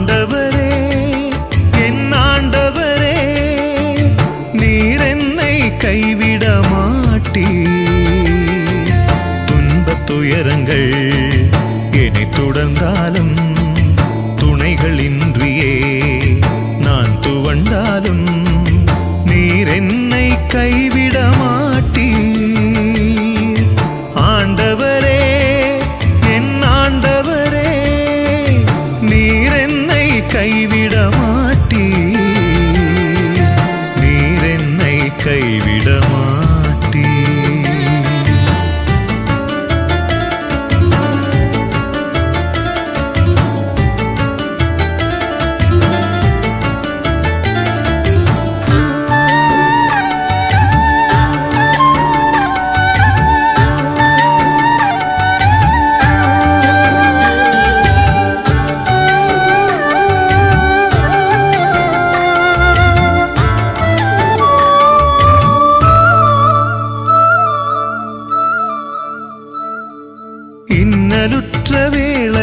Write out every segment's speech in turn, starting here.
ஆண்டவரே என் ஆண்டவரே நீர் என்னை கைவிட மாட்டி துன்பத் துயரங்கள் என்னை தொடர்ந்தாலும்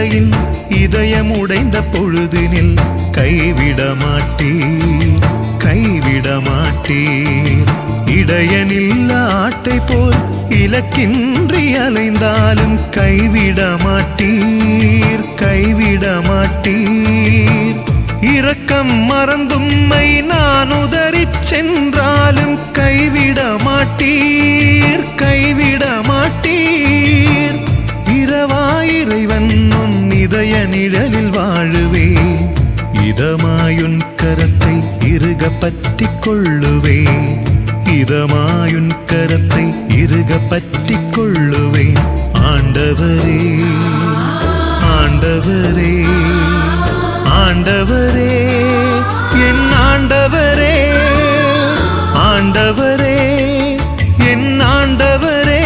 வேளையின் இதயம் உடைந்த பொழுதினில் கைவிட மாட்டீர் கைவிட மாட்டீர் இடையனில்ல ஆட்டை போல் இலக்கின்றி அலைந்தாலும் கைவிட மாட்டீர் கைவிட மாட்டீர் இரக்கம் மறந்தும்மை நான் இருக பற்றிக் கொள்ளுவே இதமாயுன் கரத்தை இருக பற்றிக் கொள்ளுவேன் ஆண்டவரே ஆண்டவரே ஆண்டவரே என் ஆண்டவரே ஆண்டவரே என் ஆண்டவரே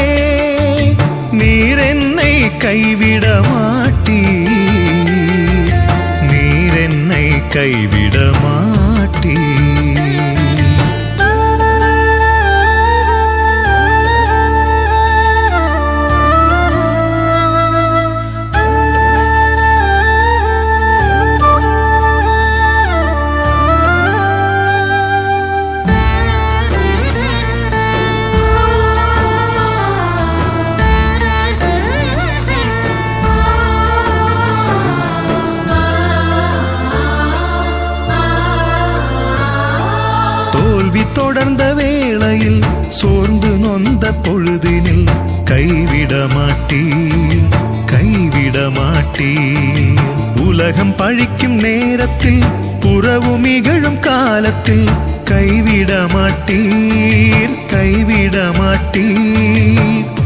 நீர் என்னை கைவிட மாட்டீர். நீர் என்னை கைவிட மாட்டீர். பொழுதினில் கைவிட மாட்டீர் கைவிட மாட்டீர் உலகம் பழிக்கும் நேரத்தில் உறவு மிகழும் காலத்தில் கைவிட மாட்டீர் கைவிட மாட்டீர்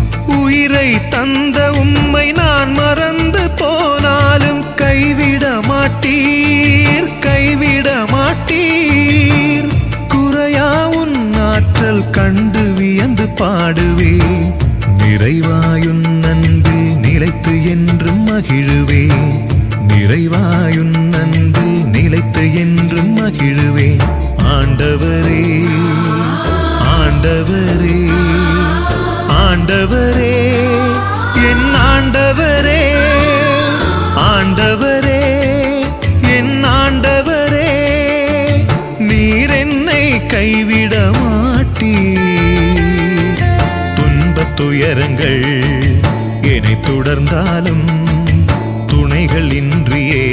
பாடுவே. நிறைவாயுன் அன்பில் நிலைத்து என்றும் மகிழுவே. நிறைவாயுன் அன்பில் நிலைத்து என்றும் மகிழுவே. ஆண்டவரே. கரங்கள் என்னை தொடர்ந்தாலும் துணைகள் இன்றியே